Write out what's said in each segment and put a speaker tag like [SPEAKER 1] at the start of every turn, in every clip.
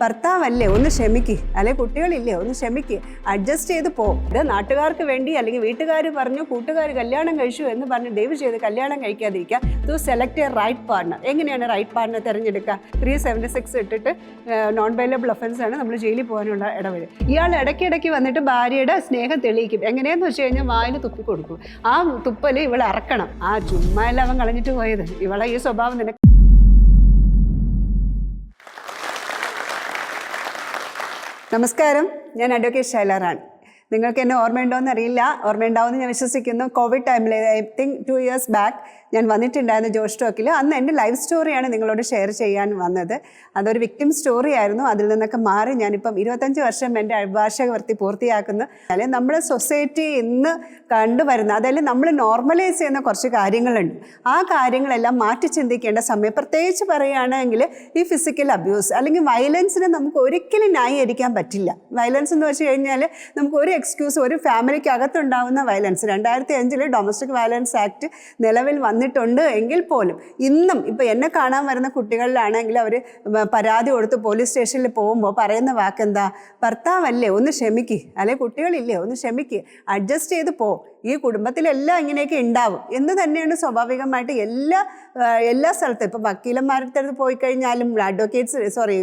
[SPEAKER 1] ഭർത്താവല്ലേ ഒന്ന് ക്ഷമിക്ക്. അല്ലെ കുട്ടികളില്ലേ ഒന്ന് ക്ഷമിക്ക്. അഡ്ജസ്റ്റ് ചെയ്ത് പോ. ഇത് നാട്ടുകാർക്ക് വേണ്ടി അല്ലെങ്കിൽ വീട്ടുകാർ പറഞ്ഞു കൂട്ടുകാർ കല്യാണം കഴിച്ചു എന്ന് പറഞ്ഞ് ദയവ് ചെയ്ത് കല്യാണം കഴിക്കാതിരിക്കുക. To select a right partner എങ്ങനെയാണ് റൈറ്റ് പാർട്ണർ തിരഞ്ഞെടുക്കുക? ത്രീ സെവന്റി സിക്സ് ഇട്ടിട്ട് നോൺ വൈലബിൾ ഒഫൻസ് ആണ് നമ്മൾ ജയിലിൽ പോകാനുള്ള ഇടവഴി. ഇയാൾ ഇടയ്ക്കിടയ്ക്ക് വന്നിട്ട് ഭാര്യയുടെ സ്നേഹം തെളിയിക്കും. എങ്ങനെയെന്ന് വെച്ച് കഴിഞ്ഞാൽ വായിൽ തുപ്പി കൊടുക്കും. ആ തുപ്പൽ ഇവളെ അറക്കണം. ആ ചുമ്മാ അവൻ കളഞ്ഞിട്ട് പോയത്. ഇവളെ ഈ സ്വഭാവം നിനക്ക് നമസ്കാരം. ഞാൻ അഡ്വക്കേറ്റ് ശൈലറാണ്. നിങ്ങൾക്ക് എന്നെ ഓർമ്മയുണ്ടോ എന്നറിയില്ല ഓർമ്മയുണ്ടാവുമെന്ന് ഞാൻ വിശ്വസിക്കുന്നു. കോവിഡ് ടൈമിൽ I think two years back ഞാൻ വന്നിട്ടുണ്ടായിരുന്നു ജോഷ് ടോക്കിൽ അന്ന് എന്റെ ലൈഫ് സ്റ്റോറിയാണ് നിങ്ങളോട് ഷെയർ ചെയ്യാൻ വന്നത്. അതൊരു വിക്ടിം സ്റ്റോറി ആയിരുന്നു. അതിൽ നിന്നൊക്കെ മാറി ഞാനിപ്പം ഇരുപത്തഞ്ച് വർഷം എന്റെ അഭിഭാഷക വൃത്തി പൂർത്തിയാക്കുന്നു. അല്ലെങ്കിൽ നമ്മുടെ സൊസൈറ്റി ഇന്ന് കണ്ടുവരുന്ന അതായത് നമ്മൾ നോർമലൈസ് ചെയ്യുന്ന കുറച്ച് കാര്യങ്ങളുണ്ട്. ആ കാര്യങ്ങളെല്ലാം മാറ്റി ചിന്തിക്കേണ്ട സമയം പ്രത്യേകിച്ച് പറയുകയാണെങ്കിൽ ഈ ഫിസിക്കൽ അബ്യൂസ് അല്ലെങ്കിൽ വയലൻസിനെ നമുക്ക് ഒരിക്കലും ന്യായീകരിക്കാൻ പറ്റില്ല. വയലൻസ് എന്ന് വെച്ച് കഴിഞ്ഞാൽ നമുക്ക് ഒരു എക്സ്ക്യൂസ് ഒരു ഫാമിലിക്ക് അകത്തുണ്ടാവുന്ന വയലൻസ് രണ്ടായിരത്തി അഞ്ചിൽ ഡൊമസ്റ്റിക് വയലൻസ് ആക്ട് നിലവിൽ വന്നിട്ടുണ്ട് എങ്കിൽ പോലും. ഇന്നും ഇപ്പോൾ എന്നെ കാണാൻ വരുന്ന കുട്ടികളിലാണെങ്കിൽ അവർ പരാതി കൊടുത്ത് പോലീസ് സ്റ്റേഷനിൽ പോകുമ്പോൾ പറയുന്ന വാക്കെന്താ? ഭർത്താവല്ലേ ഒന്ന് ക്ഷമിക്ക്. അല്ലെ കുട്ടികളില്ലേ ഒന്ന് ക്ഷമിക്ക്. അഡ്ജസ്റ്റ് ചെയ്ത് പോ. ഈ കുടുംബത്തിലെല്ലാം ഇങ്ങനെയൊക്കെ ഉണ്ടാവും. എന്ന് തന്നെയാണ് സ്വാഭാവികമായിട്ട് എല്ലാ എല്ലാ സ്ഥലത്തും. ഇപ്പോൾ വക്കീലന്മാരുടെ അടുത്ത് പോയി കഴിഞ്ഞാലും അഡ്വക്കേറ്റ്സ് സോറി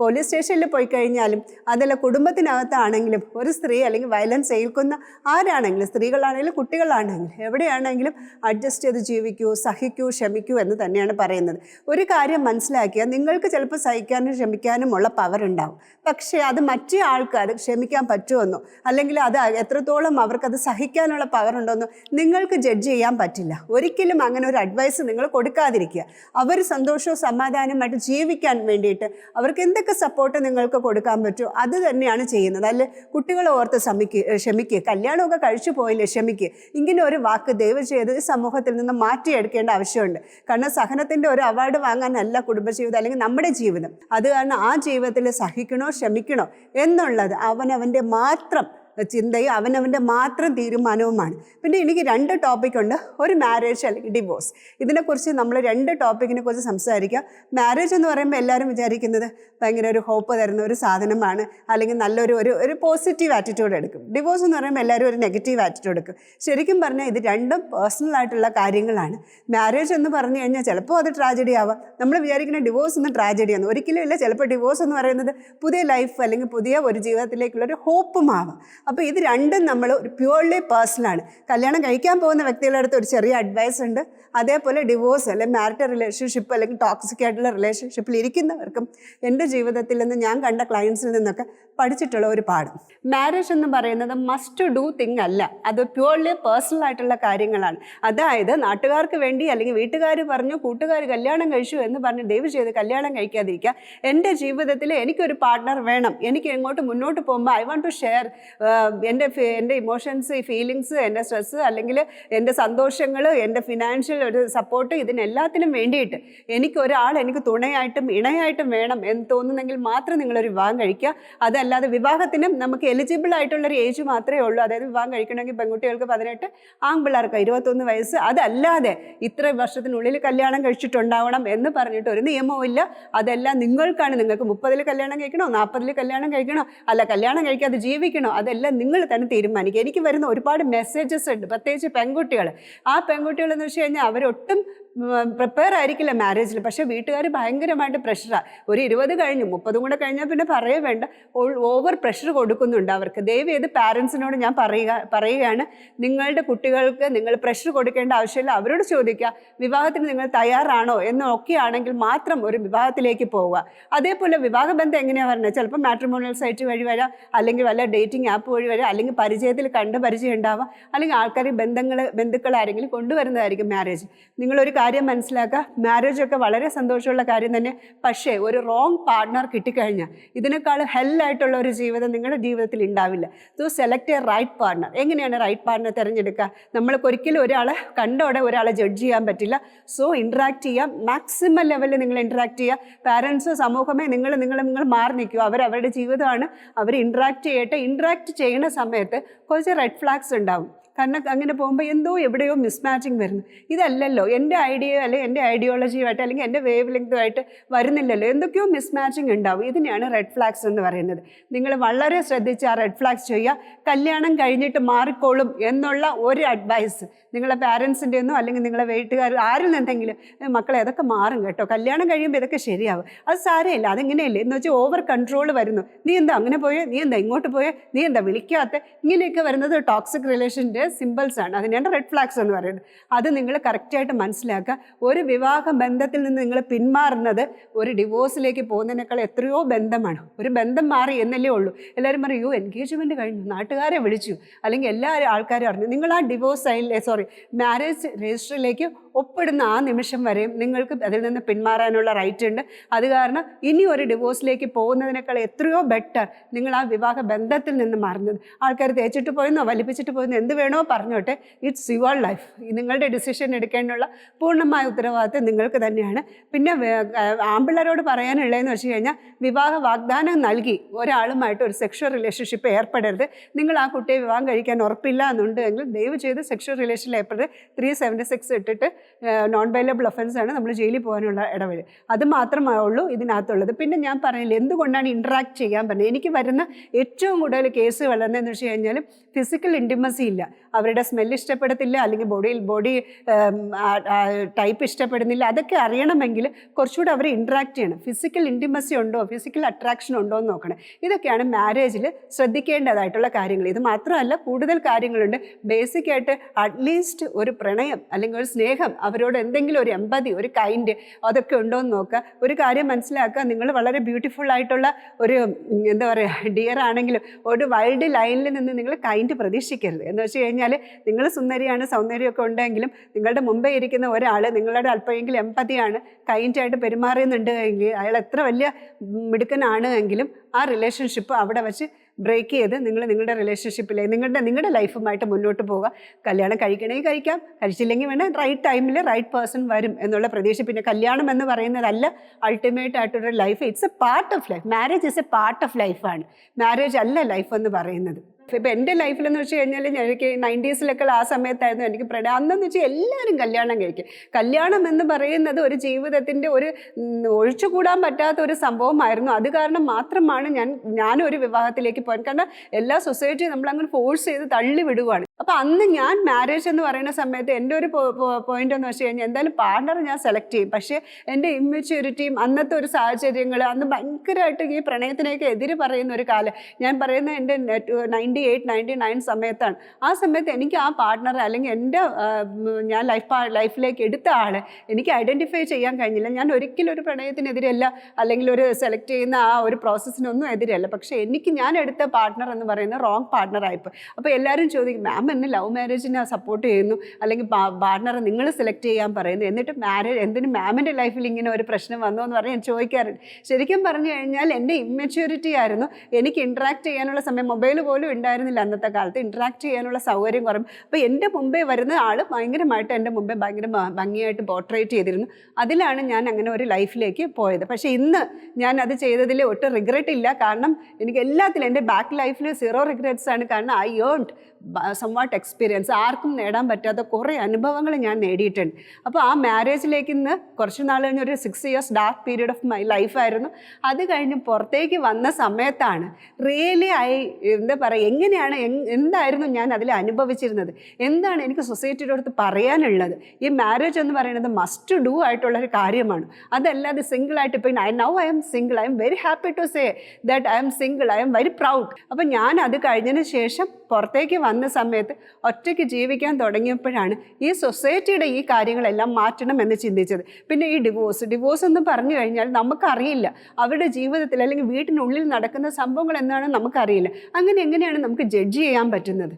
[SPEAKER 1] പോലീസ് സ്റ്റേഷനിൽ പോയി കഴിഞ്ഞാലും അതല്ല കുടുംബത്തിനകത്താണെങ്കിലും ഒരു സ്ത്രീ അല്ലെങ്കിൽ വയലൻസ് ഏൽക്കുന്ന ആരാണെങ്കിലും സ്ത്രീകളാണെങ്കിലും കുട്ടികളാണെങ്കിലും എവിടെയാണെങ്കിലും അഡ്ജസ്റ്റ് ചെയ്ത് ജീവിക്കൂ സഹിക്കൂ ക്ഷമിക്കൂ എന്ന് തന്നെയാണ് പറയുന്നത്. ഒരു കാര്യം മനസ്സിലാക്കിയാൽ നിങ്ങൾക്ക് ചിലപ്പോൾ സഹിക്കാനും ക്ഷമിക്കാനും ഉള്ള പവർ ഉണ്ടാവും. പക്ഷേ അത് മറ്റേ ആൾക്കാർ ക്ഷമിക്കാൻ പറ്റുമെന്നോ അല്ലെങ്കിൽ അത് എത്രത്തോളം അവർക്കത് സഹിക്കാനുള്ള പവർ ഉണ്ടോയെന്ന് നിങ്ങൾക്ക് ജഡ്ജ് ചെയ്യാൻ പറ്റില്ല. ഒരിക്കലും അങ്ങനെ ഒരു അഡ്വൈസ് നിങ്ങൾ കൊടുക്കാതിരിക്കുക. അവർ സന്തോഷവും സമാധാനമായിട്ട് ജീവിക്കാൻ വേണ്ടിയിട്ട് അവർക്ക് എന്തൊക്കെ സപ്പോർട്ട് നിങ്ങൾക്ക് കൊടുക്കാൻ പറ്റുമോ അത് തന്നെയാണ് ചെയ്യുന്നത്. അല്ലെ കുട്ടികളെ ഓർത്ത് ശ്രമിക്കുക ക്ഷമിക്കുക കല്യാണമൊക്കെ കഴിച്ചു പോയില്ലേ ക്ഷമിക്കുക ഇങ്ങനെ ഒരു വാക്ക് ദയവ് ചെയ്ത് ഈ സമൂഹത്തിൽ നിന്ന് മാറ്റിയെടുക്കേണ്ട ആവശ്യമുണ്ട്. കാരണം സഹനത്തിന്റെ ഒരു അവാർഡ് വാങ്ങാനല്ല കുടുംബജീവിതം അല്ലെങ്കിൽ നമ്മുടെ ജീവിതം. അത് കാരണം ആ ജീവിതത്തിൽ സഹിക്കണോ ക്ഷമിക്കണോ എന്നുള്ളത് അവനവന്റെ മാത്രം ചിന്തയും അവനവന്റെ മാത്രം തീരുമാനവുമാണ്. പിന്നെ എനിക്ക് രണ്ട് ടോപ്പിക്കുണ്ട് ഒരു മാരേജ് അല്ലെങ്കിൽ ഡിവോഴ്സ് ഇതിനെക്കുറിച്ച് നമ്മൾ രണ്ട് ടോപ്പിക്കിനെ കുറിച്ച് സംസാരിക്കാം. മാരേജ് എന്ന് പറയുമ്പോൾ എല്ലാവരും വിചാരിക്കുന്നത് ഭയങ്കര ഒരു ഹോപ്പ് തരുന്ന ഒരു സാധനമാണ്. അല്ലെങ്കിൽ നല്ലൊരു ഒരു ഒരു പോസിറ്റീവ് ആറ്റിറ്റ്യൂഡ് എടുക്കും. ഡിവോഴ്സ് എന്ന് പറയുമ്പോൾ എല്ലാവരും ഒരു നെഗറ്റീവ് ആറ്റിറ്റ്യൂഡ് എടുക്കും. ശരിക്കും പറഞ്ഞാൽ ഇത് രണ്ടും പേഴ്സണൽ ആയിട്ടുള്ള കാര്യങ്ങളാണ്. മാരേജ് എന്ന് പറഞ്ഞു കഴിഞ്ഞാൽ ചിലപ്പോൾ അത് ട്രാജഡി ആവാം. നമ്മൾ വിചാരിക്കുന്ന ഡിവോഴ്സ് എന്ന് ട്രാജഡിയാണ് ഒരിക്കലും ഇല്ല. ചിലപ്പോൾ ഡിവോഴ്സ് എന്ന് പറയുന്നത് പുതിയ ലൈഫ് അല്ലെങ്കിൽ പുതിയ ഒരു ജീവിതത്തിലേക്കുള്ള ഒരു ഹോപ്പും ആവാം. അപ്പോൾ ഇത് രണ്ടും നമ്മൾ ഒരു പ്യുവർലി പേഴ്സണലാണ് കല്യാണം കഴിക്കാൻ പോകുന്ന വ്യക്തികളുടെ അടുത്ത് ഒരു ചെറിയ അഡ്വൈസ് ഉണ്ട്. അതേപോലെ ഡിവോഴ്സ് അല്ലെങ്കിൽ മാരിറ്റൽ റിലേഷൻഷിപ്പ് അല്ലെങ്കിൽ ടോക്സിക് ആയിട്ടുള്ള റിലേഷൻഷിപ്പിൽ ഇരിക്കുന്നവർക്കും എന്റെ ജീവിതത്തിൽ നിന്ന് ഞാൻ കണ്ട ക്ലയൻസിൽ നിന്നൊക്കെ പഠിച്ചിട്ടുള്ള ഒരു പാഠം. മാരേജ് എന്ന് പറയുന്നത് മസ്റ്റ് ഡു തിങ് അല്ല. അത് പ്യുവർലി പേഴ്സണൽ ആയിട്ടുള്ള കാര്യങ്ങളാണ്. അതായത് നാട്ടുകാർക്ക് വേണ്ടി അല്ലെങ്കിൽ വീട്ടുകാർ പറഞ്ഞു കൂട്ടുകാർ കല്യാണം കഴിച്ചു എന്ന് പറഞ്ഞ് ദയവ് ചെയ്ത് കല്യാണം കഴിക്കാതിരിക്കുക. എന്റെ ജീവിതത്തിൽ എനിക്കൊരു പാർട്ട്ണർ വേണം. എനിക്ക് എങ്ങോട്ട് മുന്നോട്ട് പോകുമ്പോൾ ഐ വാണ്ട് ടു ഷെയർ എന്റെ എന്റെ ഇമോഷൻസ് ഫീലിങ്സ് എന്റെ സ്ട്രെസ്സ് അല്ലെങ്കിൽ എന്റെ സന്തോഷങ്ങൾ എന്റെ ഫിനാൻഷ്യൽ ഒരു സപ്പോർട്ട് ഇതിനെല്ലാത്തിനും വേണ്ടിയിട്ട് എനിക്ക് ഒരാൾ എനിക്ക് തുണയായിട്ടും ഇണയായിട്ടും വേണം എന്ന് തോന്നുന്നെങ്കിൽ മാത്രം നിങ്ങളൊരു വിവാഹം കഴിക്കുക. അതല്ലാതെ വിവാഹത്തിനും നമുക്ക് എലിജിബിൾ ആയിട്ടുള്ളൊരു ഏജ് മാത്രമേ ഉള്ളൂ. അതായത് വിവാഹം കഴിക്കണമെങ്കിൽ പെൺകുട്ടികൾക്ക് പതിനെട്ട് ആൺപിള്ളേർക്ക് ഇരുപത്തൊന്ന് വയസ്സ്. അതല്ലാതെ ഇത്ര വർഷത്തിനുള്ളിൽ കല്യാണം കഴിച്ചിട്ടുണ്ടാവണം എന്ന് പറഞ്ഞിട്ട് ഒരു നിയമവും ഇല്ല. അതെല്ലാം നിങ്ങൾക്കാണ്. നിങ്ങൾക്ക് മുപ്പതിൽ കല്യാണം കഴിക്കണോ? നാൽപ്പതിൽ കല്യാണം കഴിക്കണോ? അല്ല കല്യാണം കഴിക്കാതെ ജീവിക്കണോ? അതെല്ലാം നിങ്ങൾ തന്നെ തീരുമാനിക്കുക. എനിക്ക് വരുന്ന ഒരുപാട് മെസ്സേജസ് ഉണ്ട്. പ്രത്യേകിച്ച് പെൺകുട്ടികൾ ആ പെൺകുട്ടികൾ എന്ന് വെച്ച് കഴിഞ്ഞാൽ അവരൊട്ടും പ്രിപ്പയർ ആയിരിക്കില്ല മാരേജിൽ പക്ഷേ വീട്ടുകാർ ഭയങ്കരമായിട്ട് പ്രഷറാണ് ഒരു ഇരുപത് കഴിഞ്ഞു മുപ്പതും കൂടെ കഴിഞ്ഞാൽ പിന്നെ പറയേ വേണ്ട. ഓവർ പ്രഷർ കൊടുക്കുന്നുണ്ട് അവർക്ക്. ദയവ് ചെയ്ത് പാരൻസിനോട് ഞാൻ പറയുക പറയുകയാണ്. നിങ്ങളുടെ കുട്ടികൾക്ക് നിങ്ങൾ പ്രഷർ കൊടുക്കേണ്ട ആവശ്യമില്ല. അവരോട് ചോദിക്കുക വിവാഹത്തിന് നിങ്ങൾ തയ്യാറാണോ? എന്നൊക്കെയാണെങ്കിൽ മാത്രം ഒരു വിവാഹത്തിലേക്ക് പോവുക. അതേപോലെ വിവാഹബന്ധം എങ്ങനെയാണ് പറഞ്ഞത് ചിലപ്പോൾ മാട്രിമോണിയൽ സൈറ്റ് വഴി വരാം അല്ലെങ്കിൽ വല്ല ഡേറ്റിംഗ് ആപ്പ് വഴി വരാം അല്ലെങ്കിൽ പരിചയത്തിൽ കണ്ട് പരിചയം ഉണ്ടാവാം അല്ലെങ്കിൽ ആൾക്കാർ ബന്ധങ്ങൾ ബന്ധുക്കളാരെങ്കിലും കൊണ്ടുവരുന്നതായിരിക്കും മാരേജ് നിങ്ങളൊരു കാര്യം മനസ്സിലാക്കുക. മാരേജ് ഒക്കെ വളരെ സന്തോഷമുള്ള കാര്യം തന്നെ. പക്ഷേ ഒരു റോങ് പാർട്ട്ണർ കിട്ടിക്കഴിഞ്ഞാൽ ഇതിനേക്കാൾ ഹെല്ലായിട്ടുള്ള ഒരു ജീവിതം നിങ്ങളുടെ ജീവിതത്തിൽ ഉണ്ടാവില്ല. So select a right partner എങ്ങനെയാണ് റൈറ്റ് പാർട്ണർ തിരഞ്ഞെടുക്കുക? നമ്മൾക്ക് ഒരിക്കലും ഒരാളെ കണ്ടോടെ ഒരാളെ ജഡ്ജ് ചെയ്യാൻ പറ്റില്ല. സോ ഇൻട്രാക്ട് ചെയ്യാം. മാക്സിമം ലെവലിൽ നിങ്ങൾ ഇൻട്രാക്ട് ചെയ്യുക പാരൻസ് സമൂഹമേ നിങ്ങൾ നിങ്ങൾ നിങ്ങൾ മാറി നിൽക്കുക അവർ അവരുടെ ജീവിതമാണ്. അവർ ഇൻട്രാക്ട് ചെയ്യട്ടെ. ഇൻട്രാക്ട് ചെയ്യുന്ന സമയത്ത് കുറച്ച് റെഡ് ഫ്ലാഗ്സ് ഉണ്ടാവും. കാരണം അങ്ങനെ പോകുമ്പോൾ എന്തോ എവിടെയോ മിസ്മാച്ചിങ് വരുന്നു. ഇതല്ലല്ലോ എന്റെ ഐഡിയ അല്ലെങ്കിൽ എന്റെ ഐഡിയോളജിയുമായിട്ട് അല്ലെങ്കിൽ എന്റെ വേവ് ലെങ്തുമായിട്ട് വരുന്നില്ലല്ലോ. എന്തൊക്കെയോ മിസ്മാച്ചിങ് ഉണ്ടാവും. ഇതിനെയാണ് റെഡ് ഫ്ലാഗ്സ് എന്ന് പറയുന്നത്. നിങ്ങൾ വളരെ ശ്രദ്ധിച്ച് ആ റെഡ് ഫ്ലാഗ്സ് ചെയ്യുക. കല്യാണം കഴിഞ്ഞിട്ട് മാറിക്കോളും എന്നുള്ള ഒരു അഡ്വൈസ് നിങ്ങളെ പാരൻസിന്റെ ഒന്നോ അല്ലെങ്കിൽ നിങ്ങളെ വീട്ടുകാർ ആരിൽ നിന്നെങ്കിലും "ഏ, മക്കളെ അതൊക്കെ മാറും കേട്ടോ. കല്യാണം കഴിയുമ്പോൾ ഇതൊക്കെ ശരിയാവും. അത് സാരമില്ല. അതെങ്ങനെയല്ലേ? എന്ന് വെച്ചാൽ ഓവർ കൺട്രോൾ വരുന്നു. നീ എന്താ അങ്ങനെ പോയേ? നീ എന്താ ഇങ്ങോട്ട് പോയേ? നീ എന്താ വിളിക്കാത്ത? ഇങ്ങനെയൊക്കെ വരുന്നത് ടോക്സിക് റിലേഷന്റെ സിമ്പിൾസ് ആണ്. അതിനാണ് റെഡ് ഫ്ലാഗ്സ് എന്ന് പറയുന്നത്. അത് നിങ്ങൾ കറക്റ്റായിട്ട് മനസ്സിലാക്കുക. ഒരു വിവാഹ ബന്ധത്തിൽ നിന്ന് നിങ്ങൾ പിന്മാറുന്നത് ഒരു ഡിവോഴ്സിലേക്ക് പോകുന്നതിനേക്കാൾ എത്രയോ ബന്ധമാണ്. ഒരു ബന്ധം മാറി എന്നല്ലേ ഉള്ളൂ. എല്ലാവരും പറയും എൻഗേജ്മെന്റ് കഴിഞ്ഞു. നാട്ടുകാരെ വിളിച്ചു. അല്ലെങ്കിൽ എല്ലാ ആൾക്കാരും അറിഞ്ഞു. നിങ്ങൾ ആ ഡിവോഴ്സ് ആയി സോറി മാരേജ് രജിസ്റ്ററിലേക്ക് ഒപ്പിടുന്ന ആ നിമിഷം വരെയും നിങ്ങൾക്ക് അതിൽ നിന്ന് പിന്മാറാനുള്ള റൈറ്റ് ഉണ്ട്. അത് കാരണം ഇനി ഒരു ഡിവോഴ്സിലേക്ക് പോകുന്നതിനേക്കാൾ എത്രയോ ബെറ്റർ നിങ്ങൾ ആ വിവാഹ ബന്ധത്തിൽ നിന്ന് മാറുന്നത്. ആൾക്കാർ തേച്ചിട്ട് പോയെന്നോ വലിപ്പിച്ചിട്ട് പോയെന്നോ എന്ത് വേണോ പറഞ്ഞോട്ടെ. ഇറ്റ്സ് യുവർ ലൈഫ് നിങ്ങളുടെ ഡിസിഷൻ എടുക്കാനുള്ള പൂർണമായ ഉത്തരവാദിത്വം നിങ്ങൾക്ക് തന്നെയാണ്. പിന്നെ ആമ്പിള്ളേരോട് പറയാനുള്ളതെന്ന് വെച്ച് കഴിഞ്ഞാൽ വിവാഹ വാഗ്ദാനം നൽകി ഒരാളുമായിട്ട് ഒരു സെക്ഷൽ റിലേഷൻഷിപ്പ് ഏർപ്പെടരുത്. നിങ്ങൾ ആ കുട്ടിയെ വിവാഹം കഴിക്കാൻ ഉറപ്പില്ല എന്നുണ്ടെങ്കിൽ ദയവ് ചെയ്ത് സെക്ഷൽ റിലേഷനിൽ ഏർപ്പെടരുത്. ത്രീ സെവന്റി സിക്സ് ഇട്ടിട്ട് നോൺ വയലബിൾ ഒഫൻസ് ആണ് നമ്മൾ ജയിലിൽ പോകാനുള്ള ഇടവഴി. അത് മാത്രമേ ഉള്ളൂ ഇതിനകത്തുള്ളത്. പിന്നെ ഞാൻ പറഞ്ഞില്ല എന്തുകൊണ്ടാണ് ഇൻട്രാക്ട് ചെയ്യാൻ പറഞ്ഞത്? എനിക്ക് വരുന്ന ഏറ്റവും കൂടുതൽ കേസ് വളർന്നതെന്ന് വെച്ച് കഴിഞ്ഞാൽ ഫിസിക്കൽ ഇന്റിമസി ഇല്ല. അവരുടെ സ്മെൽ ഇഷ്ടപ്പെടത്തില്ല അല്ലെങ്കിൽ ബോഡിയിൽ ബോഡി ടൈപ്പ് ഇഷ്ടപ്പെടുന്നില്ല. അതൊക്കെ അറിയണമെങ്കിൽ കുറച്ചുകൂടെ അവർ ഇൻട്രാക്ട് ചെയ്യണം. ഫിസിക്കൽ ഇന്റിമസി ഉണ്ടോ? ഫിസിക്കൽ അട്രാക്ഷൻ ഉണ്ടോ എന്ന് നോക്കണം. ഇതൊക്കെയാണ് മാരേജിൽ ശ്രദ്ധിക്കേണ്ടതായിട്ടുള്ള കാര്യങ്ങൾ. ഇത് മാത്രമല്ല കൂടുതൽ കാര്യങ്ങളുണ്ട്. ബേസിക് ആയിട്ട് അറ്റ്ലീസ്റ്റ് ഒരു പ്രണയം അല്ലെങ്കിൽ ഒരു സ്നേഹം അവരോട് എന്തെങ്കിലും ഒരു എമ്പതി ഒരു കൈൻഡ് അതൊക്കെ ഉണ്ടോ എന്ന് നോക്കുക. ഒരു കാര്യം മനസ്സിലാക്കുക. നിങ്ങൾ വളരെ ബ്യൂട്ടിഫുൾ ആയിട്ടുള്ള ഒരു എന്താ പറയുക ഡിയർ ആണെങ്കിലും ഒരു വൈൽഡ് ലൈനിൽ നിന്ന് നിങ്ങൾ കൈൻഡ് പ്രതീക്ഷിക്കരുത്. എന്ന് വെച്ച് കഴിഞ്ഞാൽ നിങ്ങൾ സുന്ദരിയാണ് സൗന്ദര്യമൊക്കെ ഉണ്ടെങ്കിലും നിങ്ങളുടെ മുമ്പേ ഇരിക്കുന്ന ഒരാൾ നിങ്ങളുടെ അല്പമെങ്കിലും എമ്പതിയാണ് കൈൻഡായിട്ട് പെരുമാറുന്നുണ്ട് എങ്കിൽ അയാൾ എത്ര വലിയ മിടുക്കനാണ് എങ്കിലും ആ റിലേഷൻഷിപ്പ് അവിടെ വെച്ച് ബ്രേക്ക് ചെയ്ത് നിങ്ങൾ നിങ്ങളുടെ റിലേഷൻഷിപ്പിലെ നിങ്ങളുടെ നിങ്ങളുടെ ലൈഫുമായിട്ട് മുന്നോട്ട് പോവുക. കല്യാണം കഴിക്കണമെങ്കിൽ കഴിക്കാം കഴിച്ചില്ലെങ്കിൽ വേണ്ട റൈറ്റ് ടൈമിൽ റൈറ്റ് പേഴ്സൺ വരും എന്നുള്ള പ്രതീക്ഷ. പിന്നെ കല്യാണം എന്ന് പറയുന്നതല്ല അൾട്ടിമേറ്റ് ആയിട്ടുള്ള life it's a part of life marriage is a part of ലൈഫാണ് മാരേജ് അല്ല ലൈഫ് എന്ന് പറയുന്നത്. ഇപ്പം എന്റെ ലൈഫിലെന്ന് വെച്ച് കഴിഞ്ഞാൽ എനിക്ക് നയന്റീസിലൊക്കെ ആ സമയത്തായിരുന്നു എനിക്ക് പ്രണയം. അന്നെന്ന് വെച്ചാൽ എല്ലാവരും കല്യാണം കഴിക്കും. കല്യാണം എന്ന് പറയുന്നത് ഒരു ജീവിതത്തിന്റെ ഒരു ഒഴിച്ചുകൂടാൻ പറ്റാത്ത ഒരു സംഭവമായിരുന്നു. അത് കാരണം മാത്രമാണ് ഞാൻ ഞാനൊരു വിവാഹത്തിലേക്ക് പോകാൻ കാരണം എല്ലാ സൊസൈറ്റിയും നമ്മളങ്ങനെ ഫോഴ്സ് ചെയ്ത് തള്ളി വിടുവാണ് അപ്പോൾ അന്ന് ഞാൻ മാരേജ് എന്ന് പറയുന്ന സമയത്ത് എന്റെ ഒരു പോയിന്റ് എന്ന് വെച്ച് കഴിഞ്ഞാൽ എന്തായാലും പാർട്ണർ ഞാൻ സെലക്ട് ചെയ്യും. പക്ഷേ എന്റെ ഇമ്മെച്യൂരിറ്റിയും അന്നത്തെ ഒരു സാഹചര്യങ്ങൾ അന്ന് ഭയങ്കരമായിട്ട് ഈ പ്രണയത്തിനൊക്കെ എതിര് പറയുന്ന ഒരു കാലം. ഞാൻ പറയുന്ന എന്റെ നയന്റി എയ്റ്റ് നയന്റി നയൻ സമയത്താണ്. ആ സമയത്ത് എനിക്ക് ആ പാർട്ണർ അല്ലെങ്കിൽ എന്റെ ഞാൻ ലൈഫ് ലൈഫിലേക്ക് എടുത്ത ആളെ എനിക്ക് ഐഡന്റിഫൈ ചെയ്യാൻ കഴിഞ്ഞില്ല. ഞാൻ ഒരിക്കലും ഒരു പ്രണയത്തിനെതിരല്ല അല്ലെങ്കിൽ ഒരു സെലക്ട് ചെയ്യുന്ന ആ ഒരു പ്രോസസ്സിനൊന്നും എതിരല്ല. പക്ഷേ എനിക്ക് ഞാൻ എടുത്ത പാർട്ണർ എന്ന് പറയുന്നത് റോങ് പാർട്ണർ ആയിപ്പോൾ അപ്പോൾ എല്ലാവരും ചോദിക്കും മാം എന്നെ ലവ് മാരേജിനെ സപ്പോർട്ട് ചെയ്യുന്നു. അല്ലെങ്കിൽ പാർട്ണറെ നിങ്ങൾ സെലക്ട് ചെയ്യാൻ പറയുന്നു. എന്നിട്ട് മാരേജ് എന്തിന് മാമിന്റെ ലൈഫിൽ ഇങ്ങനെ ഒരു പ്രശ്നം വന്നു എന്ന് പറഞ്ഞ് ഞാൻ ചോദിക്കാറുണ്ട്. ശരിക്കും പറഞ്ഞു കഴിഞ്ഞാൽ എന്റെ ഇമ്മച്യൂരിറ്റി ആയിരുന്നു. എനിക്ക് ഇൻട്രാക്ട് ചെയ്യാനുള്ള സമയം മൊബൈൽ പോലും ഉണ്ടായിരുന്നില്ല അന്നത്തെ കാലത്ത്. ഇൻട്രാക്ട് ചെയ്യാനുള്ള സൗകര്യം കുറവ്. അപ്പോൾ എന്റെ മുമ്പേ വരുന്ന ആൾ ഭയങ്കരമായിട്ട് എന്റെ മുമ്പേ ഭയങ്കര ഭംഗിയായിട്ട് പോർട്രേറ്റ് ചെയ്തിരുന്നു. അതിലാണ് ഞാൻ അങ്ങനെ ഒരു ലൈഫിലേക്ക് പോയത്. പക്ഷേ ഇന്ന് ഞാൻ അത് ചെയ്തതിൽ ഒട്ടും റിഗ്രറ്റ് ഇല്ല. കാരണം എനിക്ക് എല്ലാത്തിലും എന്റെ ബാക്ക് ലൈഫിൽ സീറോ റിഗ്രറ്റ്സ് ആണ്. കാരണം ഐ ഏൺഡ് സംവാട്ട് എക്സ്പീരിയൻസ് ആർക്കും നേടാൻ പറ്റാത്ത കുറേ അനുഭവങ്ങൾ ഞാൻ നേടിയിട്ടുണ്ട്. അപ്പോൾ ആ മാരേജിലേക്ക് ഇന്ന് കുറച്ച് നാൾ കഴിഞ്ഞ് ഒരു six years dark period of my ലൈഫായിരുന്നു അത് കഴിഞ്ഞ് പുറത്തേക്ക് വന്ന സമയത്താണ് റിയലി ഐ എന്താ പറയുക എങ്ങനെയാണ് എങ്- എന്തായിരുന്നു ഞാൻ അതിൽ അനുഭവിച്ചിരുന്നത്? എന്താണ് എനിക്ക് സൊസൈറ്റിയുടെ അടുത്ത് പറയാനുള്ളത്? ഈ മാരേജ് എന്ന് പറയുന്നത് മസ്റ്റ് ഡു ആയിട്ടുള്ളൊരു കാര്യമാണ്. അതല്ലാതെ സിംഗിളായിട്ട് ഇപ്പം I now I'm single I'm very happy to say that I'm single I'm very proud അപ്പം ഞാൻ അത് കഴിഞ്ഞതിന് ശേഷം പുറത്തേക്ക് വന്ന സമയത്ത് ഒറ്റയ്ക്ക് ജീവിക്കാൻ തുടങ്ങിയപ്പോഴാണ് ഈ സൊസൈറ്റിയുടെ ഈ കാര്യങ്ങളെല്ലാം മാറ്റണം എന്ന് ചിന്തിച്ചത്. പിന്നെ ഈ ഡിവോഴ്സ് ഡിവോഴ്സ് എന്ന് പറഞ്ഞു കഴിഞ്ഞാൽ നമുക്കറിയില്ല. അവരുടെ ജീവിതത്തിൽ അല്ലെങ്കിൽ വീട്ടിനുള്ളിൽ നടക്കുന്ന സംഭവങ്ങൾ എന്താണെന്ന് നമുക്കറിയില്ല. അങ്ങനെ എങ്ങനെയാണ് നമുക്ക് ജഡ്ജ് ചെയ്യാൻ പറ്റുന്നത്?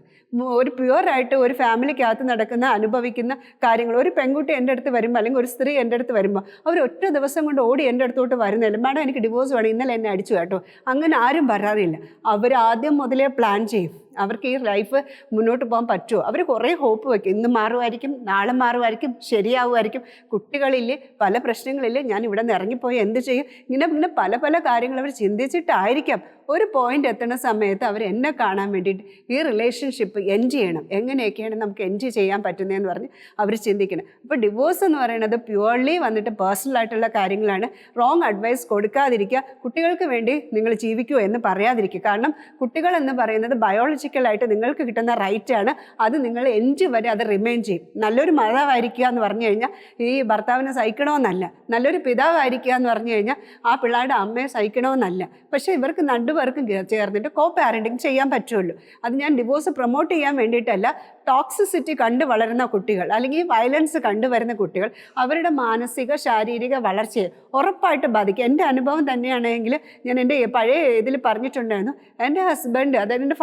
[SPEAKER 1] ഒരു പ്യുവറായിട്ട് ഒരു ഫാമിലിക്കകത്ത് നടക്കുന്ന അനുഭവിക്കുന്ന കാര്യങ്ങൾ ഒരു പെൺകുട്ടി എന്റെ അടുത്ത് വരുമ്പോൾ അല്ലെങ്കിൽ ഒരു സ്ത്രീ എന്റെ അടുത്ത് വരുമ്പോൾ അവർ ഒറ്റ ദിവസം കൊണ്ട് ഓടി എന്റെ അടുത്തോട്ട് വരുന്നില്ല മാഡം എനിക്ക് ഡിവോഴ്സ് വേണം ഇന്നലെ എന്നെ അടിച്ചു കേട്ടോ. അങ്ങനെ ആരും പറയാറില്ല അവർ ആദ്യം മുതലേ പ്ലാൻ ചെയ്യും. അവർക്ക് ഈ ലൈഫ് മുന്നോട്ട് പോകാൻ പറ്റുമോ? അവർ കുറേ ഹോപ്പ് വയ്ക്കും ഇന്ന് മാറുമായിരിക്കും നാളെ മാറുമായിരിക്കും ശരിയാവുമായിരിക്കും. കുട്ടികളില്ലേ പല പ്രശ്നങ്ങളില്ലേ ഞാൻ ഇവിടെ നിന്ന് ഇറങ്ങിപ്പോയി എന്ത് ചെയ്യും? ഇങ്ങനെ ഇങ്ങനെ പല പല കാര്യങ്ങൾ അവർ ചിന്തിച്ചിട്ടായിരിക്കാം. ഒരു പോയിന്റ് എത്തുന്ന സമയത്ത് അവർ എന്നെ കാണാൻ വേണ്ടിയിട്ട് ഈ റിലേഷൻഷിപ്പ് എൻജ് ചെയ്യണം. എങ്ങനെയൊക്കെയാണ് നമുക്ക് എൻജ് ചെയ്യാൻ പറ്റുന്നതെന്ന് പറഞ്ഞ് അവർ ചിന്തിക്കണം. അപ്പോൾ ഡിവോഴ്സ് എന്ന് പറയുന്നത് പ്യുവർലി വന്നിട്ട് പേഴ്സണൽ ആയിട്ടുള്ള കാര്യങ്ങളാണ്. റോങ് അഡ്വൈസ് കൊടുക്കാതിരിക്കുക. കുട്ടികൾക്ക് വേണ്ടി നിങ്ങൾ ജീവിക്കുമോ എന്ന് പറയാതിരിക്കുക. കാരണം കുട്ടികൾ എന്ന് പറയുന്നത് ബയോളജിക്കലായിട്ട് നിങ്ങൾക്ക് കിട്ടുന്ന റൈറ്റ് ആണ്. അത് നിങ്ങൾ എഞ്ച് വരെ അത് റിമെയിൻ ചെയ്യും. നല്ലൊരു മാതാവായിരിക്കുക എന്ന് പറഞ്ഞു കഴിഞ്ഞാൽ ഈ ഭർത്താവിനെ സഹിക്കണമെന്നല്ല. നല്ലൊരു പിതാവായിരിക്കുക എന്ന് പറഞ്ഞു കഴിഞ്ഞാൽ ആ പിള്ളേരുടെ അമ്മയെ സഹിക്കണമെന്നല്ല. പക്ഷേ ഇവർക്ക് രണ്ടുപേർക്കും ചേർന്നിട്ട് കോ പാരന്റിങ് ചെയ്യാൻ പറ്റുമല്ലോ അത് ഞാൻ ഡിവോഴ്സ് പ്രൊമോട്ട് ചെയ്യാൻ വേണ്ടിയിട്ടല്ല ടോക്സിസിറ്റി കണ്ടു വളരുന്ന കുട്ടികൾ അല്ലെങ്കിൽ വയലൻസ് കണ്ടുവരുന്ന കുട്ടികൾ അവരുടെ മാനസിക ശാരീരിക വളർച്ചയെ ഉറപ്പായിട്ട് ബാധിക്കും. എന്റെ അനുഭവം തന്നെയാണെങ്കിൽ ഞാൻ എന്റെ പഴയ ഇതിൽ പറഞ്ഞിട്ടുണ്ടായിരുന്നു. എന്റെ ഹസ്ബൻഡ് അതായത് എന്റെ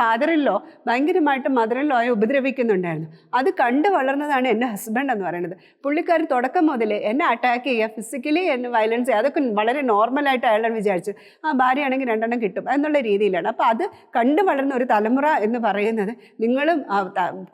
[SPEAKER 1] ഫാദറിലോ ഭയങ്കരമായിട്ട് മദറിലോയെ ഉപദ്രവിക്കുന്നുണ്ടായിരുന്നു. അത് കണ്ടു വളർന്നതാണ് എന്റെ ഹസ്ബൻഡ് എന്ന് പറയുന്നത്. പുള്ളിക്കാരി തുടക്കം മുതൽ എന്നെ അറ്റാക്ക് ചെയ്യുക ഫിസിക്കലി എന്നെ വയലൻസ് ചെയ്യുക അതൊക്കെ വളരെ നോർമലായിട്ട് അയാളാണ് വിചാരിച്ചു ആ ഭാര്യയാണെങ്കിൽ രണ്ടെണ്ണം കിട്ടും എന്നുള്ള രീതിയിലാണ്. അപ്പോൾ അത് കണ്ടു വളർന്ന ഒരു തലമുറ എന്ന് പറയുന്നത് നിങ്ങളും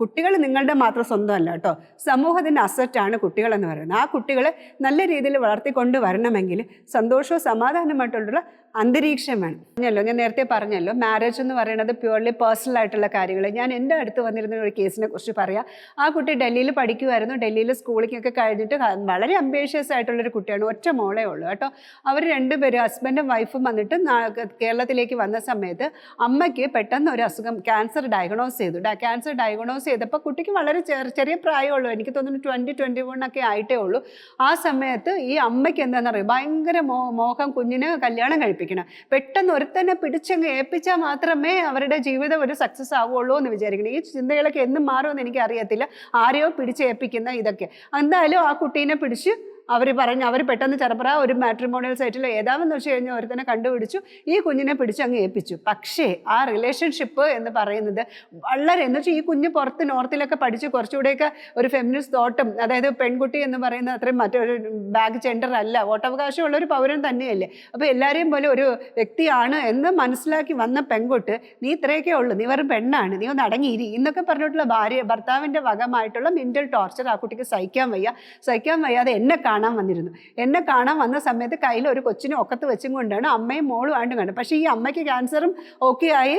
[SPEAKER 1] കുട്ടികൾ നിങ്ങളുടെ മാത്രം സ്വന്തമല്ല കേട്ടോ. സമൂഹത്തിന്റെ അസറ്റാണ് കുട്ടികളെന്ന് പറയുന്നത്. ആ കുട്ടികളെ നല്ല രീതിയിൽ വളർത്തിക്കൊണ്ട് വരണമെങ്കിൽ സന്തോഷവും സമാധാനമായിട്ടുള്ള അന്തരീക്ഷം വേണം. പറഞ്ഞല്ലോ ഞാൻ നേരത്തെ പറഞ്ഞല്ലോ മാരേജ് എന്ന് പറയുന്നത് പ്യുവർലി പേഴ്സണൽ ആയിട്ടുള്ള കാര്യങ്ങൾ ഞാൻ എന്റെ അടുത്ത് വന്നിരുന്ന ഒരു കേസിനെ കുറിച്ച് പറയാം. ആ കുട്ടി ഡൽഹിയിൽ പഠിക്കുമായിരുന്നു ഡൽഹിയിൽ സ്കൂളിലേക്കൊക്കെ കഴിഞ്ഞിട്ട് വളരെ അംബേഷ്യസ് ആയിട്ടുള്ളൊരു കുട്ടിയാണ്. ഒറ്റ മോളേ ഉള്ളൂ കേട്ടോ. അവർ രണ്ടുപേരും ഹസ്ബൻഡും വൈഫും വന്നിട്ട് കേരളത്തിലേക്ക് വന്ന സമയത്ത് അമ്മയ്ക്ക് പെട്ടെന്ന് ഒരു അസുഖം ക്യാൻസർ ഡയഗ്നോസ് ചെയ്തു. ക്യാൻസർ ഡയഗ്നോസ് ചെയ്തപ്പോൾ കുട്ടിക്ക് വളരെ ചെറിയ പ്രായമുള്ളൂ. എനിക്ക് തോന്നുന്നു ട്വന്റി ട്വന്റി വൺ ഒക്കെ ആയിട്ടേ ഉള്ളൂ. ആ സമയത്ത് ഈ അമ്മയ്ക്ക് എന്താണെന്ന് അറിയാം ഭയങ്കര മോഹം കുഞ്ഞിന് കല്യാണം കഴിപ്പിക്കണം പെട്ടെന്ന് ഒരുത്തന്നെ പിടിച്ചങ്ങ് ഏൽപ്പിച്ചാൽ മാത്രമേ അവരുടെ ജീവിതം ഒരു സക്സസ് ആവുള്ളൂ എന്ന് വിചാരിക്കണം. ഈ ചിന്തകളൊക്കെ എന്നും മാറുമെന്ന് എനിക്ക് അറിയത്തില്ല ആരെയോ പിടിച്ചേൽപ്പിക്കുന്ന ഇതൊക്കെ. എന്തായാലും ആ കുട്ടീനെ പിടിച്ച് അവർ പറഞ്ഞു അവർ പെട്ടെന്ന് ചെറുപ്പറ ഒരു മാട്രിമോണിയൽ സൈറ്റിൽ ഏതാണെന്ന് വെച്ച് കഴിഞ്ഞാൽ ഒരുത്തനെ കണ്ടുപിടിച്ചു. ഈ കുഞ്ഞിനെ പിടിച്ച് അങ്ങ് ഏൽപ്പിച്ചു. പക്ഷേ ആ റിലേഷൻഷിപ്പ് എന്ന് പറയുന്നത് വളരെ എന്ന് വെച്ചാൽ ഈ കുഞ്ഞ് പുറത്ത് നോർത്തിലൊക്കെ പഠിച്ച് കുറച്ചുകൂടെയൊക്കെ ഒരു ഫെമിനിസ്റ്റ് തോട്ടം അതായത് പെൺകുട്ടി എന്ന് പറയുന്നത് അത്രയും മറ്റൊരു ബാഗ് ജെൻഡർ അല്ല. വോട്ടവകാശമുള്ള ഒരു പൗരൻ തന്നെയല്ലേ. അപ്പോൾ എല്ലാവരെയും പോലെ ഒരു വ്യക്തിയാണ് എന്ന് മനസ്സിലാക്കി വന്ന പെൺകുട്ട് നീ ഇത്രയൊക്കെ ഉള്ളൂ നീ വെറും പെണ്ണാണ് നീ ഒന്ന് അടങ്ങിയിരി. എന്നൊക്കെ പറഞ്ഞിട്ടുള്ള ഭാര്യ ഭർത്താവിന്റെ വകമായിട്ടുള്ള മെന്റൽ ടോർച്ചർ ആ കുട്ടിക്ക് സഹിക്കാൻ വയ്യ. സഹിക്കാൻ വയ്യാതെ എന്നെ കാണാൻ വന്നിരുന്നു. എന്നെ കാണാൻ വന്ന സമയത്ത് കയ്യിൽ ഒരു കൊച്ചിനെ ഒക്കത്ത് വെച്ചും കൊണ്ടാണ് അമ്മയും മോളും ആണ്ട് കണ്ടത്. പക്ഷേ ഈ അമ്മയ്ക്ക് ക്യാൻസറും ഓക്കെ ആയി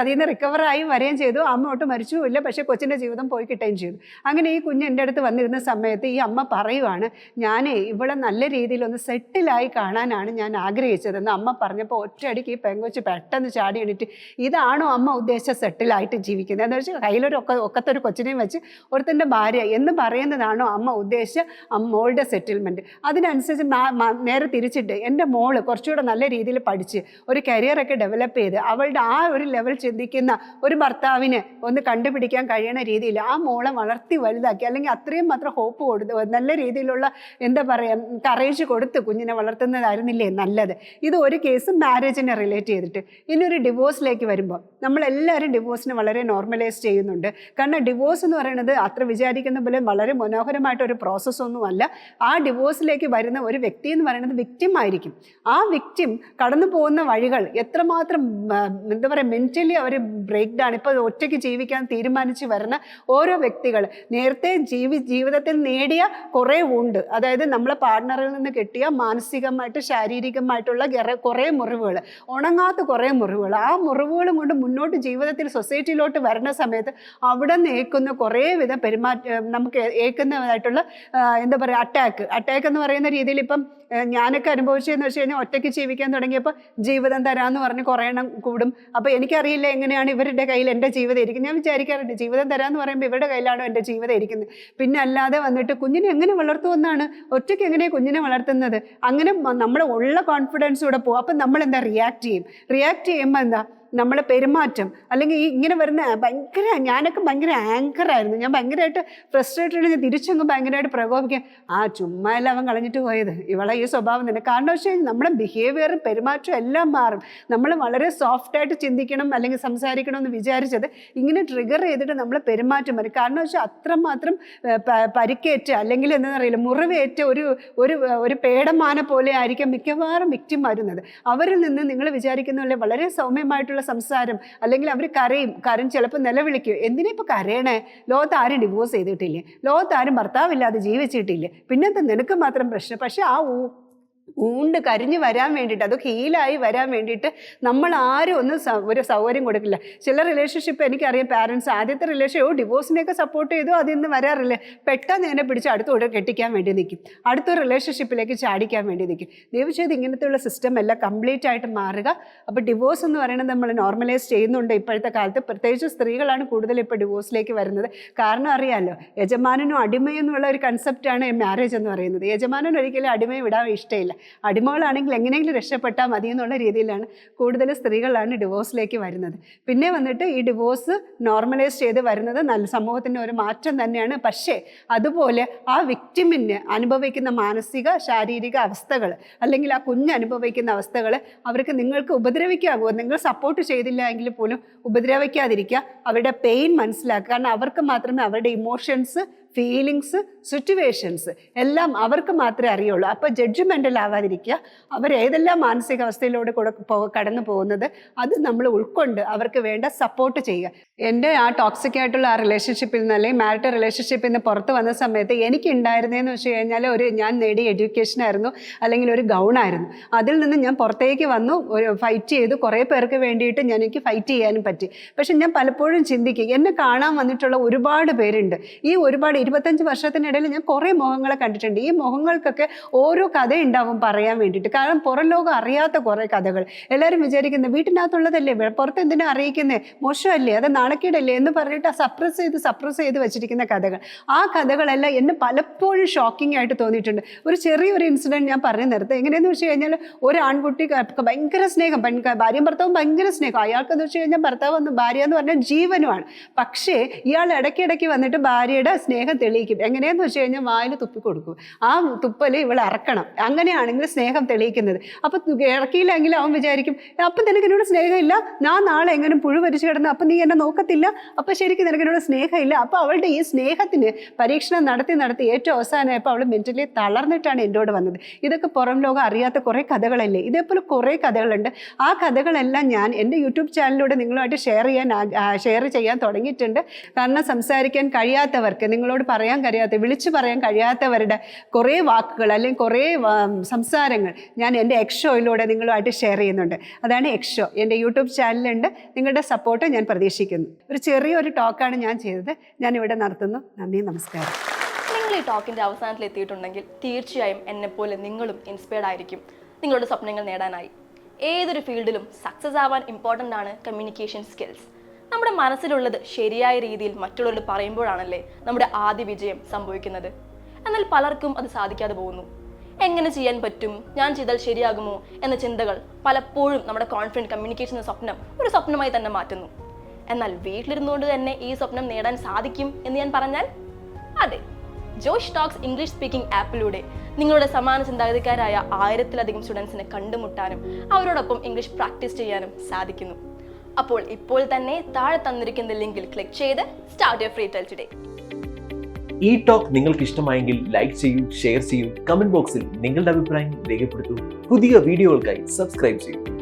[SPEAKER 1] അതിൽ നിന്ന് റിക്കവറായി വരികയും ചെയ്തു. അമ്മ ഒട്ടും മരിച്ചുമില്ല പക്ഷേ കൊച്ചിന്റെ ജീവിതം പോയി കിട്ടുകയും ചെയ്തു. അങ്ങനെ ഈ കുഞ്ഞ് എന്റെ അടുത്ത് വന്നിരുന്ന സമയത്ത് ഈ അമ്മ പറയുവാണ് ഞാൻ ഇവിടെ നല്ല രീതിയിലൊന്ന് സെറ്റിലായി കാണാനാണ് ഞാൻ ആഗ്രഹിച്ചതെന്ന്. അമ്മ പറഞ്ഞപ്പോൾ ഒറ്റയടിക്ക് ഈ പെങ്കൊച്ച് പെട്ടെന്ന് ചാടി എണീറ്റ് ഇതാണോ അമ്മ ഉദ്ദേശിച്ച സെറ്റിലായിട്ട് ജീവിക്കുന്നത്? എന്ന് വെച്ചാൽ കയ്യിലൊരു ഒക്കെ ഒക്കത്തൊരു കൊച്ചിനെയും വെച്ച് ഒരുത്തന്റെ ഭാര്യ എന്ന് പറയുന്നതാണോ അമ്മ ഉദ്ദേശിച്ച അമ്മ മോളുടെ സെറ്റിൽമെന്റ് അതിനനുസരിച്ച് നേരെ തിരിച്ചിട്ട് എന്റെ മോൾ കുറച്ചുകൂടെ നല്ല രീതിയിൽ പഠിച്ച് ഒരു കരിയറൊക്കെ ഡെവലപ്പ് ചെയ്ത് അവളുടെ ആ ഒരു ലെവൽ ചിന്തിക്കുന്ന ഒരു ഭർത്താവിനെ ഒന്ന് കണ്ടുപിടിക്കാൻ കഴിയുന്ന രീതിയിൽ ആ മോളെ വളർത്തി വലുതാക്കി അല്ലെങ്കിൽ അത്രയും മാത്രം ഹോപ്പ് കൊടുത്ത് നല്ല രീതിയിലുള്ള എന്താ പറയുക കറേജ് കൊടുത്ത് കുഞ്ഞിനെ വളർത്തുന്നതായിരുന്നില്ലേ നല്ലത്. ഇത് ഒരു കേസ് മാരേജിനെ റിലേറ്റ് ചെയ്തിട്ട്. ഇനി ഒരു ഡിവോഴ്സിലേക്ക് വരുമ്പോൾ നമ്മളെല്ലാവരും ഡിവോഴ്സിനെ വളരെ നോർമലൈസ് ചെയ്യുന്നുണ്ട്. കാരണം ഡിവോഴ്സ് എന്ന് പറയുന്നത് അത്ര വിചാരിക്കുന്ന പോലെ വളരെ മനോഹരമായിട്ടൊരു പ്രോസസ്സൊന്നുമല്ല ആ ഡിവോഴ്സിലേക്ക് വരുന്ന ഒരു വ്യക്തി എന്ന് പറയുന്നത് വിക്റ്റിം ആയിരിക്കും. ആ വിക്റ്റിം കടന്നു പോകുന്ന വഴികൾ എത്രമാത്രം എന്താ പറയുക മെന്റലി അവർ ബ്രേക്ക് ഡൗൺ ഇപ്പോൾ ഒറ്റയ്ക്ക് ജീവിക്കാൻ തീരുമാനിച്ച് വരുന്ന ഓരോ വ്യക്തികൾ. നേരത്തെ ജീവി ജീവിതത്തിൽ നേടിയ കുറേ ഉണ്ട് അതായത് നമ്മളെ പാർട്ട്ണറിൽ നിന്ന് കിട്ടിയ മാനസികമായിട്ട് ശാരീരികമായിട്ടുള്ള കുറേ മുറിവുകൾ ഉണങ്ങാത്ത കുറേ മുറിവുകൾ. ആ മുറിവുകളും കൊണ്ട് മുന്നോട്ട് ജീവിതത്തിൽ സൊസൈറ്റിയിലോട്ട് വരുന്ന സമയത്ത് അവിടെ നിന്ന് ഏൽക്കുന്ന കുറേ വിധം പെരുമാറ്റ നമുക്ക് ഏൽക്കുന്നതായിട്ടുള്ള എന്താ പറയുക അറ്റാക്ക് അറ്റാക്ക് എന്ന് പറയുന്ന രീതിയിൽ ഇപ്പം ഞാനൊക്കെ അനുഭവിച്ചതെന്ന് വെച്ച് കഴിഞ്ഞാൽ ഒറ്റയ്ക്ക് ജീവിക്കാൻ തുടങ്ങിയപ്പോൾ ജീവിതം തരാമെന്ന് പറഞ്ഞ് കുറേ എണ്ണം കൂടും. അപ്പോൾ എനിക്കറിയില്ല എങ്ങനെയാണ് ഇവരുടെ കയ്യിൽ എന്റെ ജീവിതം ഇരിക്കുന്നത്. ഞാൻ വിചാരിക്കാറുണ്ട് ജീവിതം തരാമെന്ന് പറയുമ്പോൾ ഇവരുടെ കയ്യിലാണോ എന്റെ ജീവിതം ഇരിക്കുന്നത്. പിന്നെ അല്ലാതെ വന്നിട്ട് കുഞ്ഞിനെ എങ്ങനെ വളർത്തുമെന്നാണ് ഒറ്റയ്ക്ക് എങ്ങനെ കുഞ്ഞിനെ വളർത്തുന്നത്? അങ്ങനെ നമ്മൾ ഉള്ള കോൺഫിഡൻസ് കൂടെ പോകും. അപ്പം നമ്മൾ എന്താ റിയാക്ട് ചെയ്യും? റിയാക്ട് ചെയ്യുമ്പോൾ എന്താ? നമ്മളെ പെരുമാറ്റം. അല്ലെങ്കിൽ ഈ ഇങ്ങനെ വരുന്ന ഭയങ്കര ഞാനൊക്കെ ഭയങ്കര ആങ്കറായിരുന്നു ഞാൻ ഭയങ്കരമായിട്ട് ഫ്രസ്ട്രേറ്റഡ് ഞാൻ തിരിച്ചങ്ങ് ഭയങ്കരമായിട്ട് പ്രകോപിക്കാം ആ ചുമ്മാ അവൻ കളഞ്ഞിട്ട് പോയത്. ഇവളെ ഈ സ്വഭാവം തന്നെ. കാരണം വെച്ച് കഴിഞ്ഞാൽ നമ്മുടെ ബിഹേവിയറും പെരുമാറ്റവും എല്ലാം മാറും. നമ്മൾ വളരെ സോഫ്റ്റായിട്ട് ചിന്തിക്കണം അല്ലെങ്കിൽ സംസാരിക്കണം എന്ന് വിചാരിച്ചത് ഇങ്ങനെ ട്രിഗർ ചെയ്തിട്ട് നമ്മളെ പെരുമാറ്റം വരും. കാരണം വെച്ചാൽ അത്രമാത്രം പരിക്കേറ്റ അല്ലെങ്കിൽ എന്താ അറിയില്ല മുറിവേറ്റ ഒരു ഒരു ഒരു പേടമാന പോലെ ആയിരിക്കും മിക്കവാറും വിക്റ്റിം വരുന്നത്. അവരിൽ നിന്ന് നിങ്ങൾ വിചാരിക്കുന്ന പോലെ വളരെ സൗമ്യമായിട്ടുള്ള രീതിയിലുള്ള സംസാരം അല്ലെങ്കിൽ അവർ കരയും കരം ചിലപ്പോൾ നിലവിളിക്കും. എന്തിനാ ഇപ്പോൾ കരയണേ? ലോകത്ത് ആരും ഡിവോഴ്സ് ചെയ്തിട്ടില്ലേ? ലോകത്ത് ആരും ഭർത്താവില്ലാതെ ജീവിച്ചിട്ടില്ലേ? പിന്നത്തെ നിനക്ക് മാത്രം പ്രശ്നം? പക്ഷേ ആ ഊണ്ട് കരിഞ്ഞു വരാൻ വേണ്ടിയിട്ട് അത് ഹീലായി വരാൻ വേണ്ടിയിട്ട് നമ്മൾ ആരും ഒന്നും ഒരു സൗകര്യം കൊടുക്കില്ല. ചില റിലേഷൻഷിപ്പ് എനിക്കറിയാം പാരൻസ് ആദ്യത്തെ റിലേഷൻ ഓ ഡിവോഴ്സിനെയൊക്കെ സപ്പോർട്ട് ചെയ്തു അതിന്ന് വരാറില്ലേ. പെട്ടെന്ന് എന്നെ പിടിച്ച് അടുത്തോടെ കെട്ടിക്കാൻ വേണ്ടി നിൽക്കും അടുത്തൊരു റിലേഷൻഷിപ്പിലേക്ക് ചാടിക്കാൻ വേണ്ടി നിൽക്കും ദയവ് ചെയ്ത് ഇങ്ങനത്തെയുള്ള സിസ്റ്റം എല്ലാം കംപ്ലീറ്റ് ആയിട്ട് മാറുക. അപ്പോൾ ഡിവോഴ്സ് എന്ന് പറയുന്നത് നമ്മൾ നോർമലൈസ് ചെയ്യുന്നുണ്ട്. ഇപ്പോഴത്തെ കാലത്ത് പ്രത്യേകിച്ച് സ്ത്രീകളാണ് കൂടുതൽ ഇപ്പോൾ ഡിവോഴ്സിലേക്ക് വരുന്നത്. കാരണം അറിയാമല്ലോ യജമാനനും അടിമയെന്നുള്ള ഒരു കൺസെപ്റ്റാണ് മാരേജ് എന്ന് പറയുന്നത്. യജമാനൻ ഒരിക്കലും അടിമയെ വിടാൻ ഇഷ്ടമില്ല. അടിമകളാണെങ്കിൽ എങ്ങനെയെങ്കിലും രക്ഷപ്പെട്ടാൽ മതി എന്നുള്ള രീതിയിലാണ് കൂടുതൽ സ്ത്രീകളാണ് ഡിവോഴ്സിലേക്ക് വരുന്നത്. പിന്നെ വന്നിട്ട് ഈ ഡിവോഴ്സ് നോർമലൈസ് ചെയ്ത് വരുന്നത് നല്ല സമൂഹത്തിന്റെ ഒരു മാറ്റം തന്നെയാണ്. പക്ഷേ അതുപോലെ ആ വിക്ടിമിന് അനുഭവിക്കുന്ന മാനസിക ശാരീരിക അവസ്ഥകൾ അല്ലെങ്കിൽ ആ കുഞ്ഞ് അനുഭവിക്കുന്ന അവസ്ഥകൾ അവർക്ക് നിങ്ങൾക്ക് ഉപദ്രവിക്കാകുമോ നിങ്ങൾ സപ്പോർട്ട് ചെയ്തില്ല എങ്കിൽ പോലും ഉപദ്രവിക്കാതിരിക്കുക. അവരുടെ പെയിൻ മനസ്സിലാക്കുക. കാരണം അവർക്ക് മാത്രമേ അവരുടെ ഇമോഷൻസ് ഫീലിങ്സ് സിറ്റുവേഷൻസ് എല്ലാം അവർക്ക് മാത്രമേ അറിയുള്ളൂ. അപ്പോൾ ജഡ്ജ്മെന്റൽ ആവാതിരിക്കുക. അവർ ഏതെല്ലാം മാനസികാവസ്ഥയിലൂടെ കൂടെ കടന്നു പോകുന്നത് അത് നമ്മൾ ഉൾക്കൊണ്ട് അവർക്ക് വേണ്ട സപ്പോർട്ട് ചെയ്യുക. എന്റെ ആ ടോക്സിക് ആയിട്ടുള്ള ആ റിലേഷൻഷിപ്പിൽ നിന്ന് അല്ലെങ്കിൽ മാരിറ്റൽ റിലേഷൻഷിപ്പിൽ നിന്ന് പുറത്ത് വന്ന സമയത്ത് എനിക്ക് ഉണ്ടായിരുന്നതെന്ന് വെച്ച് കഴിഞ്ഞാൽ ഒരു ഞാൻ നേടിയ എഡ്യൂക്കേഷൻ ആയിരുന്നു. അല്ലെങ്കിൽ ഒരു ഗൗണായിരുന്നു അതിൽ നിന്ന് ഞാൻ പുറത്തേക്ക് വന്നു ഒരു ഫൈറ്റ് ചെയ്തു. കുറേ പേർക്ക് വേണ്ടിയിട്ട് ഞാൻ എനിക്ക് ഫൈറ്റ് ചെയ്യാനും പറ്റി. പക്ഷെ ഞാൻ പലപ്പോഴും ചിന്തിക്കും എന്നെ കാണാൻ വന്നിട്ടുള്ള ഒരുപാട് പേരുണ്ട്. ഈ ഒരുപാട് ഇരുപത്തഞ്ച് വർഷത്തിനിടയിൽ ഞാൻ കുറേ മുഖങ്ങളെ കണ്ടിട്ടുണ്ട്. ഈ മുഖങ്ങൾക്കൊക്കെ ഓരോ കഥയുണ്ടാവും പറയാൻ വേണ്ടിയിട്ട്. കാരണം പുറം ലോകം അറിയാത്ത കുറേ കഥകൾ. എല്ലാവരും വിചാരിക്കുന്നത് വീട്ടിനകത്തുള്ളതല്ലേ? പുറത്ത് എന്തിനാ അറിയിക്കുന്നത് മോശമല്ലേ? അത് നാണക്കേടല്ലേ? എന്ന് പറഞ്ഞിട്ട് സപ്രസ് ചെയ്ത് സപ്രസ് ചെയ്ത് വെച്ചിരിക്കുന്ന കഥകൾ. ആ കഥകളെല്ലാം എന്നെ പലപ്പോഴും ഷോക്കിംഗ് ആയിട്ട് തോന്നിയിട്ടുണ്ട്. ഒരു ചെറിയൊരു ഇൻസിഡന്റ് ഞാൻ പറഞ്ഞു നിർത്തുക എങ്ങനെയെന്ന് വെച്ച് കഴിഞ്ഞാൽ ഒരു ആൺകുട്ടി ഭയങ്കര സ്നേഹം. ഭാര്യ ഭാര്യയും ഭർത്താവും ഭയങ്കര സ്നേഹം. അയാൾക്കെന്ന് വെച്ച് കഴിഞ്ഞാൽ ഭർത്താവ് ഭാര്യ എന്ന് പറഞ്ഞാൽ ജീവനുമാണ്. പക്ഷേ ഇയാൾ ഇടയ്ക്കിടയ്ക്ക് വന്നിട്ട് ഭാര്യയുടെ സ്നേഹം തെളിയിക്കും. എങ്ങനെയെന്ന് വെച്ച് കഴിഞ്ഞാൽ വായിൽ തുപ്പി കൊടുക്കും. ആ തുപ്പൽ ഇവൾ ഇറക്കണം അങ്ങനെയാണെങ്കിൽ സ്നേഹം തെളിയിക്കുന്നത്. അപ്പം ഇറക്കിയില്ലെങ്കിൽ അവൻ വിചാരിക്കും അപ്പം നിനക്ക് എന്നോട് സ്നേഹമില്ല? ഞാൻ നാളെ എങ്ങനെ പുഴു വരിച്ചു കിടന്ന് അപ്പം നീ എന്നെ നോക്കത്തില്ല? അപ്പം ശരിക്കും നിനക്ക് എന്നോട് സ്നേഹമില്ല? അപ്പം അവളുടെ ഈ സ്നേഹത്തിന് പരീക്ഷണം നടത്തി നടത്തി ഏറ്റവും അവസാനമായപ്പോൾ അവൾ മെന്റലി തളർന്നിട്ടാണ് എന്നോട് വന്നത്. ഇതൊക്കെ പുറം ലോകം അറിയാത്ത കുറേ കഥകളല്ലേ? ഇതേപോലെ കുറേ കഥകളുണ്ട്. ആ കഥകളെല്ലാം ഞാൻ എന്റെ യൂട്യൂബ് ചാനലിലൂടെ നിങ്ങളുമായിട്ട് ഷെയർ ചെയ്യാൻ ഷെയർ ചെയ്യാൻ തുടങ്ങിയിട്ടുണ്ട്. കാരണം സംസാരിക്കാൻ കഴിയാത്തവർക്ക് നിങ്ങളോട് പറയാൻ കഴിയാത്ത വിളിച്ചു പറയാൻ കഴിയാത്തവരുടെ കുറേ വാക്കുകൾ അല്ലെങ്കിൽ കുറേ സംസാരങ്ങൾ ഞാൻ എന്റെ എക്ഷോയിലൂടെ നിങ്ങളുമായിട്ട് ഷെയർ ചെയ്യുന്നുണ്ട്. അതാണ് എക്ഷോ എന്റെ യൂട്യൂബ് ചാനലുണ്ട് നിങ്ങളുടെ സപ്പോർട്ട് ഞാൻ പ്രതീക്ഷിക്കുന്നു. ഒരു ചെറിയൊരു ടോക്കാണ് ഞാൻ ചെയ്തത്. ഞാൻ ഇവിടെ നടത്തുന്നു. നന്ദി നമസ്കാരം.
[SPEAKER 2] നിങ്ങൾ ഈ ടോക്കിന്റെ അവസാനത്തിൽ എത്തിയിട്ടുണ്ടെങ്കിൽ തീർച്ചയായും എന്നെപ്പോലെ നിങ്ങളും ഇൻസ്പയർഡ് ആയിരിക്കും. നിങ്ങളുടെ സ്വപ്നങ്ങൾ നേടാനായി. ഏതൊരു ഫീൽഡിലും സക്സസ് ആവാൻ ഇമ്പോർട്ടന്റ് ആണ് കമ്മ്യൂണിക്കേഷൻ സ്കിൽസ് നമ്മുടെ മനസ്സിലുള്ളത് ശരിയായ രീതിയിൽ മറ്റുള്ളവർ പറയുമ്പോഴാണല്ലേ നമ്മുടെ ആദ്യ വിജയം സംഭവിക്കുന്നത്. എന്നാൽ പലർക്കും അത് സാധിക്കാതെ പോകുന്നു. എങ്ങനെ ചെയ്യാൻ പറ്റും? ഞാൻ ചെയ്താൽ ശരിയാകുമോ? എന്ന ചിന്തകൾ പലപ്പോഴും നമ്മുടെ കോൺഫിഡന്റ് കമ്മ്യൂണിക്കേഷൻ എന്ന സ്വപ്നം ഒരു സ്വപ്നമായി തന്നെ മാറ്റുന്നു. എന്നാൽ വീട്ടിലിരുന്നുകൊണ്ട് തന്നെ ഈ സ്വപ്നം നേടാൻ സാധിക്കും എന്ന് ഞാൻ പറഞ്ഞാൽ അതെ. ജോഷ് ടോക്സ് ഇംഗ്ലീഷ് സ്പീക്കിംഗ് ആപ്പിലൂടെ നിങ്ങളുടെ സമാന ചിന്താഗതിക്കാരായ ആയിരത്തിലധികം സ്റ്റുഡൻസിനെ കണ്ടുമുട്ടാനും അവരോടൊപ്പം ഇംഗ്ലീഷ് പ്രാക്ടീസ് ചെയ്യാനും സാധിക്കുന്നു. അപ്പോൾ ഇപ്പോൾ തന്നെ താഴെ തന്നിരിക്കുന്ന ലിങ്കിൽ ക്ലിക്ക് ചെയ്ത് start your free tell today
[SPEAKER 3] ഈ ടോക്ക് നിങ്ങൾക്ക് ഇഷ്ടമായെങ്കിൽ ലൈക്ക് ചെയ്യൂ ഷെയർ ചെയ്യൂ കമന്റ് ബോക്സിൽ നിങ്ങളുടെ അഭിപ്രായം രേഖപ്പെടുത്തൂ. പുതിയ വീഡിയോകൾക്കായി സബ്സ്ക്രൈബ് ചെയ്യൂ.